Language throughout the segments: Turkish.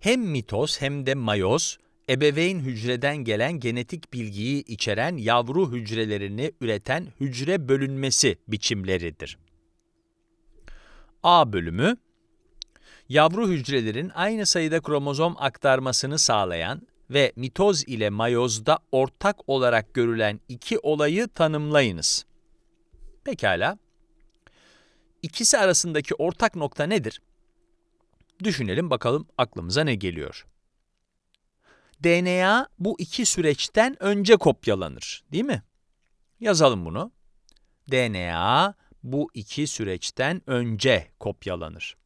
Hem mitoz hem de mayoz, ebeveyn hücreden gelen genetik bilgiyi içeren yavru hücrelerini üreten hücre bölünmesi biçimleridir. A bölümü, yavru hücrelerin aynı sayıda kromozom aktarmasını sağlayan ve mitoz ile mayozda ortak olarak görülen iki olayı tanımlayınız. Pekala. İkisi arasındaki ortak nokta nedir? Düşünelim bakalım aklımıza ne geliyor. DNA bu iki süreçten önce kopyalanır, değil mi? Yazalım bunu. DNA bu iki süreçten önce kopyalanır.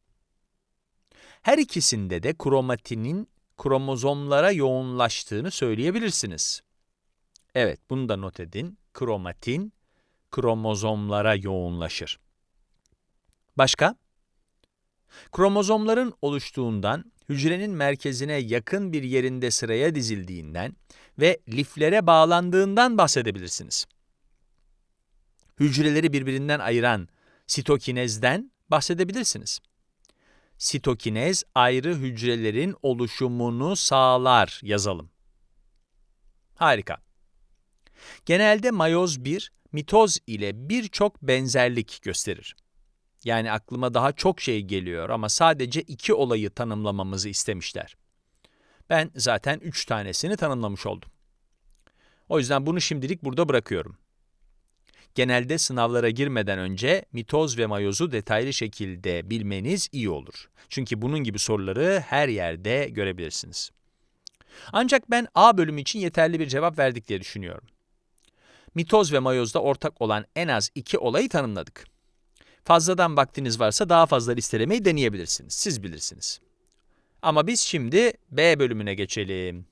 Her ikisinde de kromatinin kromozomlara yoğunlaştığını söyleyebilirsiniz. Evet, bunu da not edin. Kromatin kromozomlara yoğunlaşır. Başka? Kromozomların oluştuğundan, hücrenin merkezine yakın bir yerinde sıraya dizildiğinden ve liflere bağlandığından bahsedebilirsiniz. Hücreleri birbirinden ayıran sitokinezden bahsedebilirsiniz. Sitokinez ayrı hücrelerin oluşumunu sağlar yazalım. Harika. Genelde mayoz 1, mitoz ile birçok benzerlik gösterir. Yani aklıma daha çok şey geliyor ama sadece iki olayı tanımlamamızı istemişler. Ben zaten üç tanesini tanımlamış oldum. O yüzden bunu şimdilik burada bırakıyorum. Genelde sınavlara girmeden önce mitoz ve mayozu detaylı şekilde bilmeniz iyi olur. Çünkü bunun gibi soruları her yerde görebilirsiniz. Ancak ben A bölümü için yeterli bir cevap verdik diye düşünüyorum. Mitoz ve mayozda ortak olan en az iki olayı tanımladık. Fazladan vaktiniz varsa daha fazla listelemeyi deneyebilirsiniz. Siz bilirsiniz. Ama biz şimdi B bölümüne geçelim.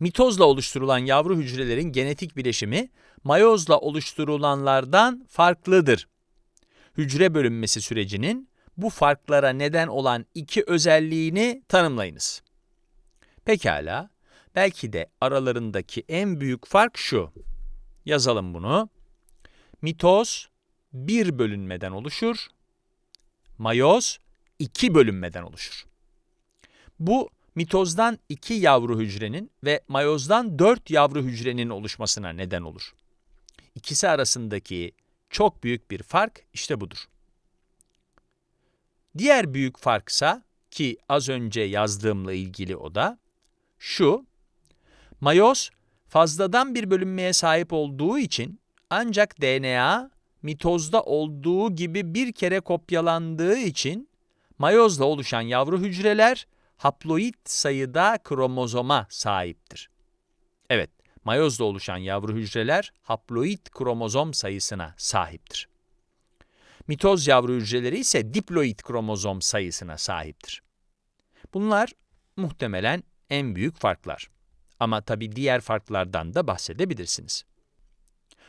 Mitozla oluşturulan yavru hücrelerin genetik bileşimi mayozla oluşturulanlardan farklıdır. Hücre bölünmesi sürecinin bu farklara neden olan iki özelliğini tanımlayınız. Pekala, belki de aralarındaki en büyük fark şu. Yazalım bunu. Mitoz bir bölünmeden oluşur, mayoz iki bölünmeden oluşur. Bu mitozdan iki yavru hücrenin ve mayozdan dört yavru hücrenin oluşmasına neden olur. İkisi arasındaki çok büyük bir fark işte budur. Diğer büyük farksa ki az önce yazdığımla ilgili o da şu, mayoz fazladan bir bölünmeye sahip olduğu için ancak DNA mitozda olduğu gibi bir kere kopyalandığı için mayozla oluşan yavru hücreler haploid sayıda kromozoma sahiptir. Evet, mayozla oluşan yavru hücreler haploid kromozom sayısına sahiptir. Mitoz yavru hücreleri ise diploid kromozom sayısına sahiptir. Bunlar muhtemelen en büyük farklar. Ama tabi diğer farklardan da bahsedebilirsiniz.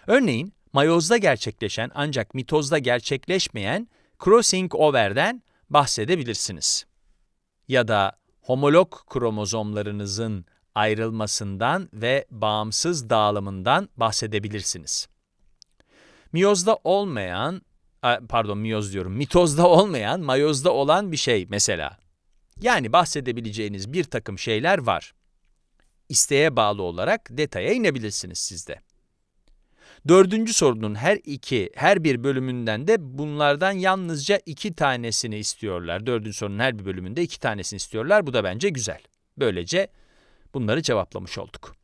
Örneğin, mayozda gerçekleşen ancak mitozda gerçekleşmeyen crossing over'den bahsedebilirsiniz. Ya da homolog kromozomlarınızın ayrılmasından ve bağımsız dağılımından bahsedebilirsiniz. Miyozda olmayan, pardon miyoz diyorum, mitozda olmayan, mayozda olan bir şey mesela. Yani bahsedebileceğiniz bir takım şeyler var. İsteğe bağlı olarak detaya inebilirsiniz sizde. Dördüncü sorunun her iki, her bir bölümünden de bunlardan yalnızca iki tanesini istiyorlar. Dördüncü sorunun her bir bölümünde iki tanesini istiyorlar. Bu da bence güzel. Böylece bunları cevaplamış olduk.